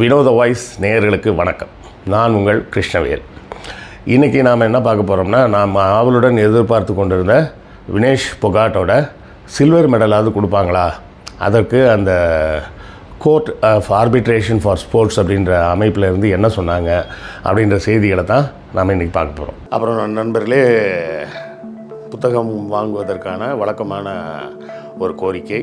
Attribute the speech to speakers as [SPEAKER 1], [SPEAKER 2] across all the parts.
[SPEAKER 1] வினோத வாய்ஸ் நேயர்களுக்கு வணக்கம். நான் உங்கள் கிருஷ்ணவேல். இன்றைக்கி நாம் என்ன பார்க்க போகிறோம்னா நாம் ஆவலுடன் எதிர்பார்த்து கொண்டிருந்த வினேஷ் பொகாட்டோட சில்வர் மெடலாவது கொடுப்பாங்களா? அதற்கு அந்த court of arbitration for sports அப்படின்ற அமைப்பில் இருந்து என்ன சொன்னாங்க அப்படின்ற செய்திகளை தான் நாம் இன்றைக்கி பார்க்க போகிறோம் அப்புறம் நண்பர்களே புத்தகம் வாங்குவதற்கான வழக்கமான ஒரு கோரிக்கை.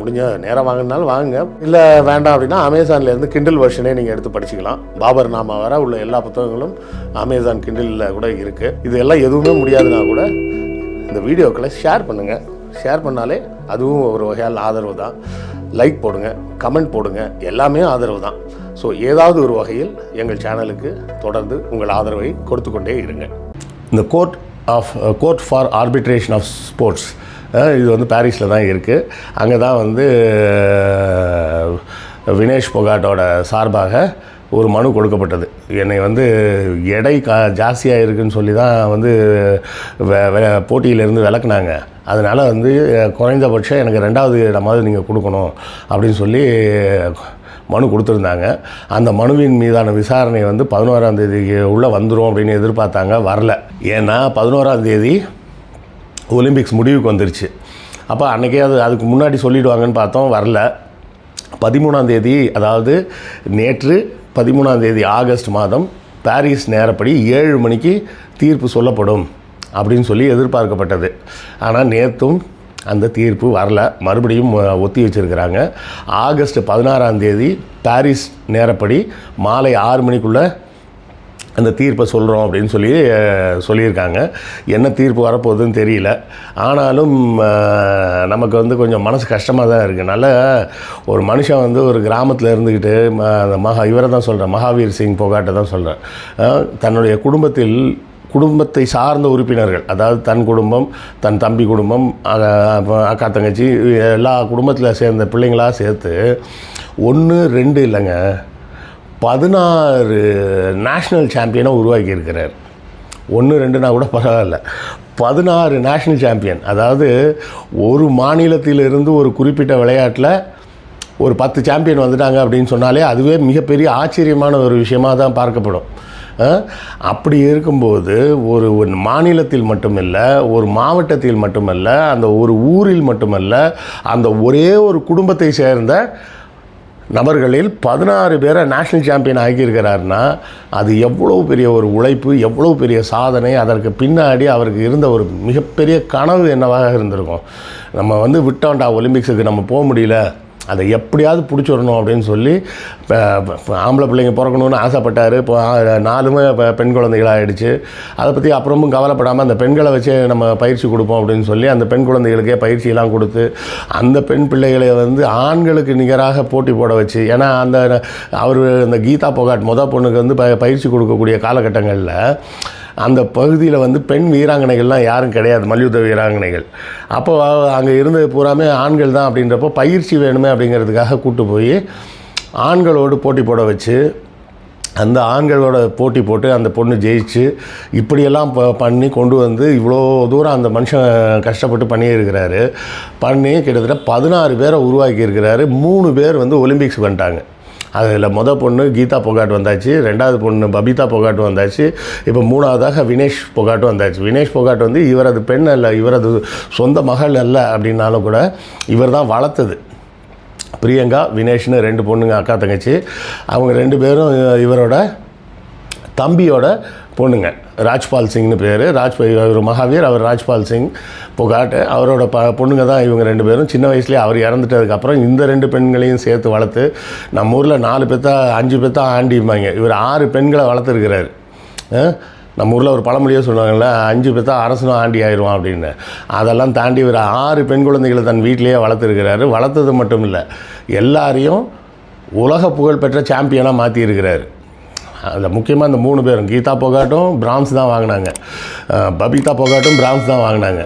[SPEAKER 1] முடிஞ்ச நேரம் வாங்கினாலும் வாங்குங்க. இல்லை வேண்டாம் அப்படின்னா அமேசான்ல இருந்து கிண்டில் வெர்ஷனே நீங்கள் எடுத்து படிச்சுக்கலாம். பாபர் நாமா வர உள்ள எல்லா புத்தகங்களும் அமேசான் கிண்டிலில் கூட இருக்குது இது எல்லாம் எதுவுமே முடியாதுன்னா கூட இந்த வீடியோக்களை ஷேர் பண்ணுங்கள் ஷேர் பண்ணாலே அதுவும் ஒரு வகையால் ஆதரவு தான். லைக் போடுங்க கமெண்ட் போடுங்க. எல்லாமே ஆதரவு தான். ஸோ ஏதாவது ஒரு வகையில் எங்கள் சேனலுக்கு தொடர்ந்து உங்கள் ஆதரவை கொடுத்து கொண்டே இருங்க. இந்த court of court for arbitration of sports இது வந்து பாரிஸில் தான் இருக்குது அங்கே தான் வந்து வினேஷ் பொகாட்டோட சார்பாக ஒரு மனு கொடுக்கப்பட்டது. என்னை வந்து எடை கா ஜாஸ்தியாக இருக்குன்னு சொல்லி தான் வந்து போட்டியிலேருந்து விளக்குனாங்க. அதனால் வந்து குறைந்தபட்சம் எனக்கு ரெண்டாவது இடமாவது நீங்கள் கொடுக்கணும் அப்படின்னு சொல்லி மனு கொடுத்துருந்தாங்க. அந்த மனுவின் மீதான விசாரணை வந்து பதினோராம் உள்ளே வந்துடும் அப்படின்னு எதிர்பார்த்தாங்க. வரல. ஏன்னா பதினோராந்தேதி ஒலிம்பிக்ஸ் முடிவுக்கு வந்துருச்சு. அப்போ அன்றைக்கே அது அதுக்கு முன்னாடி சொல்லிவிடுவாங்கன்னு பார்த்தோம் வரல. பதிமூணாம் தேதி அதாவது நேற்று பதிமூணாந்தேதி ஆகஸ்ட் மாதம் பாரிஸ் நேரப்படி ஏழு மணிக்கு தீர்ப்பு சொல்லப்படும் அப்படின்னு சொல்லி எதிர்பார்க்கப்பட்டது. ஆனால் நேற்றும் அந்த தீர்ப்பு வரல. மறுபடியும் ஒத்தி வச்சுருக்கிறாங்க. ஆகஸ்ட் பதினாறாம் தேதி பாரிஸ் நேரப்படி மாலை ஆறு மணிக்குள்ளே அந்த தீர்ப்பை சொல்கிறோம் அப்படின்னு சொல்லி சொல்லியிருக்காங்க. என்ன தீர்ப்பு வரப்போகுதுன்னு தெரியல. ஆனாலும் நமக்கு வந்து கொஞ்சம் மனசு கஷ்டமாக தான் இருக்குது நல்ல ஒரு மனுஷன் வந்து ஒரு கிராமத்தில் இருந்துக்கிட்டு ம- அந்த மகா இவரை தான் சொல்கிறேன் மகாவீர் சிங் பொகாட்டை தான் சொல்கிறேன் தன்னுடைய குடும்பத்தில் குடும்பத்தை சார்ந்த உறுப்பினர்கள் அதாவது தன் குடும்பம் தன் தம்பி குடும்பம் அக்கா தங்கச்சி எல்லா குடும்பத்தில் சேர்ந்த பிள்ளைங்களாக சேர்த்து ஒன்று ரெண்டு இல்லைங்க. பதினாறு நேஷ்னல் சாம்பியனை உருவாக்கி இருக்கிறார் ஒன்று ரெண்டுனா கூட பரவாயில்ல. பதினாறு நேஷ்னல் சாம்பியன் அதாவது ஒரு மாநிலத்திலிருந்து ஒரு குறிப்பிட்ட விளையாட்டில் ஒரு பத்து சாம்பியன் வந்துட்டாங்க அப்படின்னு சொன்னாலே அதுவே மிகப்பெரிய ஆச்சரியமான ஒரு விஷயமாக தான் பார்க்கப்படும். அப்படி இருக்கும்போது ஒரு ஒரு மாநிலத்தில் மட்டுமல்ல ஒரு மாவட்டத்தில் மட்டுமல்ல அந்த ஒரு ஊரில் மட்டுமல்ல அந்த ஒரே ஒரு குடும்பத்தை சேர்ந்த நபர்களில் பதினாறு பேரை நேஷ்னல் சாம்பியன் ஆக்கியிருக்கிறாருன்னா அது எவ்வளோ பெரிய ஒரு உழைப்பு எவ்வளோ பெரிய சாதனை அதற்கு பின்னாடி அவருக்கு இருந்த ஒரு மிகப்பெரிய கனவு என்னவாக இருந்திருக்கும்? நம்ம வந்து விட்டோண்டா ஒலிம்பிக்ஸுக்கு நம்ம போக முடியல. அதை எப்படியாவது பிடிச்சிடணும் அப்படின்னு சொல்லி இப்போ ஆம்பளை பிள்ளைங்க பிறக்கணும்னு ஆசைப்பட்டார். இப்போ நாலுமே இப்போ பெண் குழந்தைகளாகிடுச்சு அதை பற்றி அப்புறமும் கவலைப்படாமல் அந்த பெண்களை வச்சு நம்ம பயிற்சி கொடுப்போம் அப்படின்னு சொல்லி அந்த பெண் குழந்தைகளுக்கே பயிற்சியெல்லாம் கொடுத்து அந்த பெண் பிள்ளைகளை வந்து ஆண்களுக்கு நிகராக போட்டி போட வச்சு ஏன்னா அந்த அவர் இந்த கீதா பொகாட் மொதல் பொண்ணுக்கு வந்து ப பயிற்சி கொடுக்கக்கூடிய காலகட்டங்களில் அந்த பகுதியில் வந்து பெண் வீராங்கனைகள்லாம் யாரும் கிடையாது மல்யுத்த வீராங்கனைகள். அப்போ அங்கே இருந்தது பூராமே ஆண்கள் தான் அப்படின்றப்போ பயிற்சி வேணுமே அப்படிங்கிறதுக்காக கூட்டு போய் ஆண்களோடு போட்டி போட வச்சு அந்த ஆண்களோட போட்டி போட்டு அந்த பொண்ணு ஜெயிச்சு இப்படியெல்லாம் ப பண்ணி கொண்டு வந்து இவ்வளோ தூரம் அந்த மனுஷன் கஷ்டப்பட்டு பண்ணியிருக்கிறாரு பண்ணி கிட்டத்தட்ட பதினாறு பேரை உருவாக்கியிருக்கிறாரு மூணு பேர் வந்து ஒலிம்பிக்ஸ் வந்துட்டாங்க. அதில் மொதல் பொண்ணு கீதா பொகாட் வந்தாச்சு. ரெண்டாவது பொண்ணு பபிதா பொகாட் வந்தாச்சு. இப்போ மூணாவதாக வினேஷ் பொகாட் வந்தாச்சு. வினேஷ் பொகாட் வந்து இவரது பெண் அல்ல இவரது சொந்த மகள் அல்ல அப்படின்னாலும் கூட இவர் தான் வளர்த்தது. பிரியங்கா வினேஷ்னு ரெண்டு பொண்ணுங்க அக்கா தங்கச்சி. அவங்க ரெண்டு பேரும் இவரோட தம்பியோட பொண்ணுங்க. ராஜ்பால் சிங்னு பேர். ராஜ் இவர் மகாவீர் அவர் ராஜ்பால் சிங் புகாட். அவரோட ப பொண்ணுங்க தான் இவங்க ரெண்டு பேரும். சின்ன வயசுலேயே அவர் இறந்துட்டதுக்கப்புறம் இந்த ரெண்டு பெண்களையும் சேர்த்து வளர்த்து நம்ம ஊரில் நாலு பேத்தா அஞ்சு பேத்தா ஆண்டிம்பாங்க. இவர் ஆறு பெண்களை வளர்த்துருக்கிறாரு. நம்ம ஊரில் ஒரு பழமொழியே சொல்லுவாங்கள்ல அஞ்சு பேத்தா அரசனும் ஆண்டி ஆயிடுவான் அப்படின்னு. அதெல்லாம் தாண்டி இவர் ஆறு பெண் குழந்தைகளை தன் வீட்டிலேயே வளர்த்துருக்கிறாரு. வளர்த்தது மட்டும் இல்லை எல்லாரையும் உலக புகழ்பெற்ற சாம்பியனாக மாற்றியிருக்கிறாரு அதில் முக்கியமாக இந்த மூணு பேரும் கீதா பொகாட்டும் பிராம்ஸ் தான் வாங்கினாங்க. பபிதா பொகாட்டும் பிராம்ஸ் தான் வாங்கினாங்க.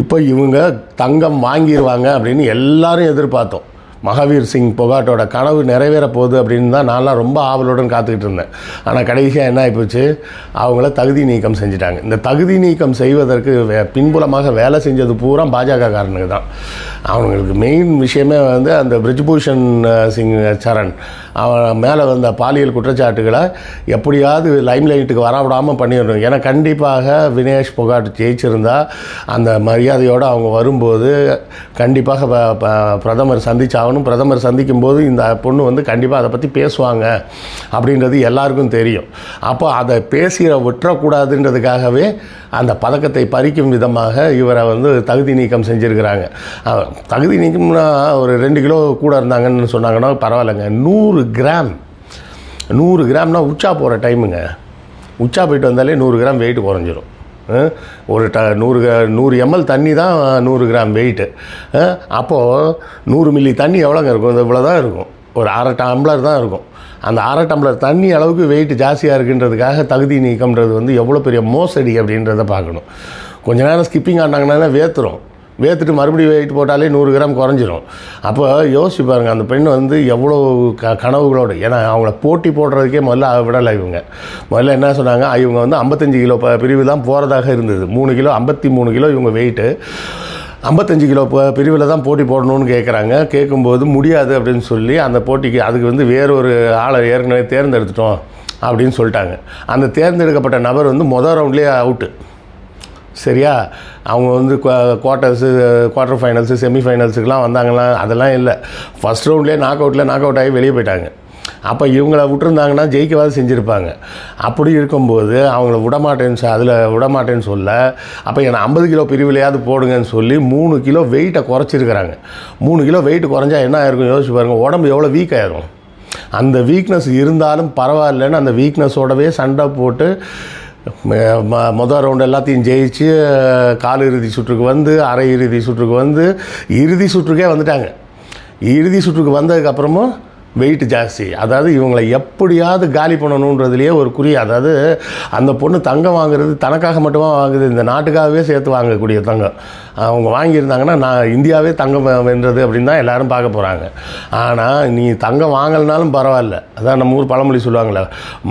[SPEAKER 1] இப்போ இவங்க தங்கம் வாங்கிடுவாங்க அப்படின்னு எல்லாரும் எதிர்பார்த்தோம். மகாவீர் சிங் பொகாட்டோட கனவு நிறைவேற போகுது அப்படின்னு தான் நான்லாம் ரொம்ப ஆவலுடன் காத்துக்கிட்டு இருந்தேன். ஆனால் கடைசியாக என்ன ஆகிப்போச்சு அவங்கள தகுதி நீக்கம் செஞ்சுட்டாங்க. இந்த தகுதி நீக்கம் செய்வதற்கு வே பின்புலமாக வேலை செஞ்சது பூரா பாஜக காரனுக்கு தான். அவங்களுக்கு மெயின் விஷயமே வந்து அந்த பிரிஜ்பூஷன் சிங் சரண். அவன் மேலே வந்த பாலியல் குற்றச்சாட்டுகளை எப்படியாவது லைம் லைட்டுக்கு வரவிடாமல் பண்ணிடணும். ஏன்னா கண்டிப்பாக வினேஷ் பொகாட் ஜெயிச்சிருந்தா அந்த மரியாதையோடு அவங்க வரும்போது கண்டிப்பாக ப- ப- பிரதமர் சந்திச்சாகணும். பிரதமர் சந்திக்கும் போது இந்த பொண்ணு வந்து கண்டிப்பாக அதை பற்றி பேசுவாங்க அப்படின்றது எல்லாருக்கும் தெரியும். அப்போ அதை பேசிய விட்டுறக்கூடாதுன்றதுக்காகவே அந்த பதக்கத்தை பறிக்கும் விதமாக இவரை வந்து தகுதி நீக்கம் செஞ்சுருக்கிறாங்க. தகுதி நீக்கம்னா ஒரு ரெண்டு கிலோ கூட இருந்தாங்கன்னு சொன்னாங்கன்னா பரவாயில்லைங்க. நூறு கிராம். நூறு கிராம்னால் உச்சா போகிற டைமுங்க உச்சா போயிட்டு வந்தாலே நூறு கிராம் வெயிட் குறைஞ்சிரும். ஒரு ட நூறு நூறு எம்எல் தண்ணி தான் நூறு கிராம் வெயிட்டு அப்போது நூறு மில்லி தண்ணி எவ்வளோங்க இருக்கும்? இவ்வளோ தான் இருக்கும். ஒரு அரை டம்ளர் தான் இருக்கும். அந்த அரை டம்ளர் தண்ணி அளவுக்கு வெயிட் ஜாஸ்தியாக இருக்குன்றதுக்காக தகுதி நீக்கம்ன்றது வந்து எவ்வளோ பெரிய மோசடி அப்படின்றத பார்க்கணும். கொஞ்ச நேரம் ஸ்கிப்பிங் ஆனாங்கன்னா வேத்துரும். வேத்துட்டு மறுபடியும் வெயிட் போட்டாலே நூறு கிராம் குறைஞ்சிரும். அப்போ யோசிச்சு பாருங்கள் அந்த பெண் வந்து எவ்வளோ க கனவுகளோடு ஏன்னா அவங்கள போட்டி போடுறதுக்கே முதல்ல விடலை இவங்க. முதல்ல என்ன சொன்னாங்க இவங்க வந்து ஐம்பத்தஞ்சு கிலோ ப- பிரிவு தான் போகிறதாக இருந்தது. மூணு கிலோ ஐம்பத்தி மூணு கிலோ இவங்க வெயிட்டு ஐம்பத்தஞ்சு கிலோ பிரிவில் தான் போட்டி போடணும்னு கேட்குறாங்க கேட்கும்போது முடியாது அப்படின்னு சொல்லி அந்த போட்டிக்கு அதுக்கு வந்து வேறொரு ஆளை ஏற்கனவே தேர்ந்தெடுத்துட்டோம் அப்படின்னு சொல்லிட்டாங்க. அந்த தேர்ந்தெடுக்கப்பட்ட நபர் வந்து மொதல் ரவுண்ட்லேயே அவுட்டு சரியா? அவங்க வந்து குவார்ட்டர்ஸு குவார்ட்டர் ஃபைனல்ஸு செமிஃபைனல்ஸுக்கெலாம் வந்தாங்கன்னா அதெல்லாம் இல்லை. ஃபஸ்ட் ரவுண்ட்லேயே நாக் அவுட்டில் நாக் அவுட் ஆகி வெளியே போயிட்டாங்க. அப்போ இவங்கள விட்டுருந்தாங்கன்னா ஜெயிக்கவாது செஞ்சுருப்பாங்க. அப்படி இருக்கும்போது அவங்கள விடமாட்டேன்னு சொ- அதில் விடமாட்டேன்னு சொல்ல அப்போ என்னை ஐம்பது கிலோ பிரிவிலையாவது போடுங்கன்னு சொல்லி மூணு கிலோ வெயிட்டை குறைச்சிருக்கிறாங்க. மூணு கிலோ வெயிட் குறைஞ்சா என்ன ஆயிருக்கும் யோசிச்சு பாருங்கள் உடம்பு எவ்வளோ வீக் ஆயிரும். அந்த வீக்னஸ் இருந்தாலும் பரவாயில்லைன்னு அந்த வீக்னஸோடவே சண்டை போட்டு மொதல் ரவுண்டு எல்லாத்தையும் ஜெயிச்சு கால் இறுதி சுற்றுக்கு வந்து அரை இறுதி சுற்றுக்கு வந்து இறுதி சுற்றுக்கே வந்துட்டாங்க. இறுதி சுற்றுக்கு வந்ததுக்கப்புறமும் வெயிட் ஜாஸ்தி. அதாவது இவங்களை எப்படியாவது காலி பண்ணணுன்றதுலேயே ஒரு குறி அதாவது அந்த பொண்ணு தங்கம் வாங்குறது தனக்காக மட்டுமா வாங்குது இந்த நாட்டுக்காகவே சேர்த்து வாங்கக்கூடிய தங்கம். அவங்க வாங்கியிருந்தாங்கன்னா நான் இந்தியாவே தங்கம் வென்றது அப்படின்னு தான் எல்லோரும் பார்க்க போகிறாங்க ஆனால் நீ தங்கம் வாங்கலைனாலும் பரவாயில்ல. அதான் நம்ம ஊர் பழமொழி சொல்லுவாங்களே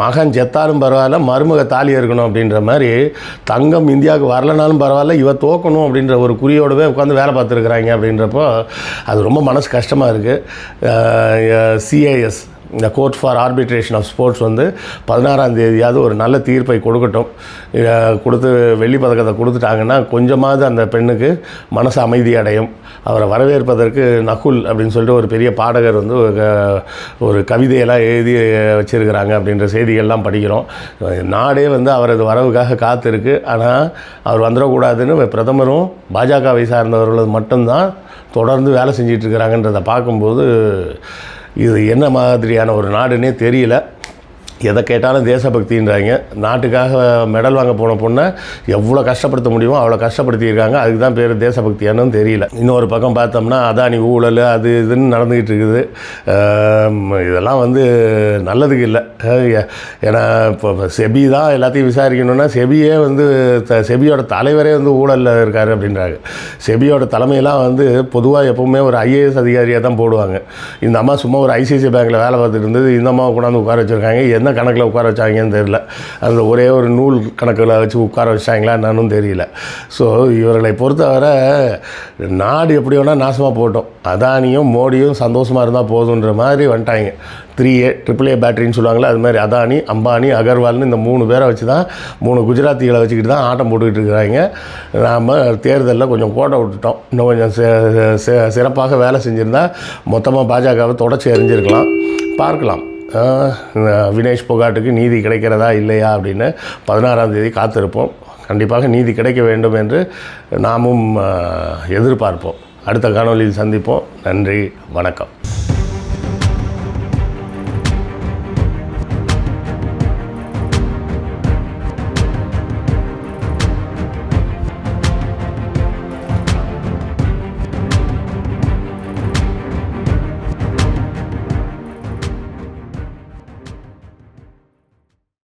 [SPEAKER 1] மகன் செத்தாலும் பரவாயில்ல மருமக தாலி இருக்கணும் அப்படின்ற மாதிரி தங்கம் இந்தியாவுக்கு வரலனாலும் பரவாயில்ல இவ தோக்கணும் அப்படின்ற ஒரு குறியோடவே உட்காந்து வேலை பார்த்துருக்குறாங்க அப்படின்றப்போ அது ரொம்ப மனசு கஷ்டமாக இருக்குது சிஏஎஸ் இந்த court for arbitration of sports வந்து பதினாறாம் தேதியாவது ஒரு நல்ல தீர்ப்பை கொடுக்கட்டும். கொடுத்து வெள்ளி பதக்கத்தை கொடுத்துட்டாங்கன்னா கொஞ்சமாவது அந்த பெண்ணுக்கு மனசு அமைதி அடையும். அவரை வரவேற்பதற்கு நகுல் அப்படின்னு சொல்லிட்டு ஒரு பெரிய பாடகர் வந்து ஒரு க- ஒரு கவிதையெல்லாம் எழுதி வச்சிருக்கிறாங்க அப்படின்ற செய்திகள்லாம் படிக்கிறோம். நாடே வந்து அவரது வரவுக்காக காத்திருக்கு. ஆனால் அவர் வந்துடக்கூடாதுன்னு பிரதமரும் பாஜகவை சார்ந்தவர்கள் மட்டும்தான் தொடர்ந்து வேலை செஞ்சிட்ருக்கிறாங்கன்றதை பார்க்கும்போது இது என்ன மாதிரியான ஒரு நாடுன்னே தெரியல. எதை கேட்டாலும் தேசபக்தின்றாங்க. நாட்டுக்காக மெடல் வாங்க போன பொண்ணை எவ்வளோ கஷ்டப்படுத்த முடியுமோ அவ்வளோ கஷ்டப்படுத்தியிருக்காங்க. அதுக்கு தான் பேர் தேசபக்தியானு தெரியல. இன்னொரு பக்கம் பார்த்தோம்னா அதானி ஊழல் அது இதுன்னு நடந்துக்கிட்டு இருக்குது. இதெல்லாம் வந்து நல்லதுக்கு இல்லை. ஏன்னா இப்போ செபி தான் எல்லாத்தையும் விசாரிக்கணும்னா செபியே வந்து த- செபியோட தலைவரே வந்து ஊழலில் இருக்கார் அப்படின்றாங்க. செபியோட தலைமையெல்லாம் வந்து பொதுவாக எப்பவுமே ஒரு ஐஏஎஸ் அதிகாரியாக தான் போடுவாங்க. இந்த அம்மா சும்மா ஒரு ஐசிஐசி பேங்க்கில் வேலை பார்த்துட்டு இருந்தது இந்த அம்மாவை கொண்டாந்து உட்கார வச்சுருக்காங்க. என்ன கணக்கில் உட்கார வச்சாங்கன்னு தெரியல. அதில் ஒரே ஒரு நூல் கணக்கில் வச்சு உட்கார வச்சாங்களா என்னன்னு தெரியல. ஸோ இவர்களை பொறுத்தவரை நாடு எப்படி வேணால் நாசமாக போட்டோம் அதானியும் மோடியும் சந்தோஷமாக இருந்தால் போதுன்ற மாதிரி வந்துட்டாங்க. த்ரீ ஏ ட்ரிபிள் ஏ பேட்டரின்னு சொல்லுவாங்களே அது மாதிரி அதானி அம்பானி அகர்வால்னு இந்த மூணு பேரை வச்சு தான் மூணு குஜராத்திகளை வச்சுக்கிட்டு தான் ஆட்டம் போட்டுக்கிட்டு இருக்கிறாங்க. நாம் தேர்தலில் கொஞ்சம் கோட்டை விட்டுட்டோம். இன்னும் கொஞ்சம் சிறப்பாக வேலை செஞ்சுருந்தா மொத்தமாக பாஜகவை தொடச்சி எறிஞ்சிருக்கலாம். பார்க்கலாம். வினேஷ் பொகாட்டுக்கு நீதி கிடைக்கிறதா இல்லையா அப்படின்னு பதினாறாம் தேதி காத்திருப்போம். கண்டிப்பாக நீதி கிடைக்க வேண்டும் என்று நாமும் எதிர்பார்ப்போம். அடுத்த காணொலியில் சந்திப்போம். நன்றி வணக்கம்.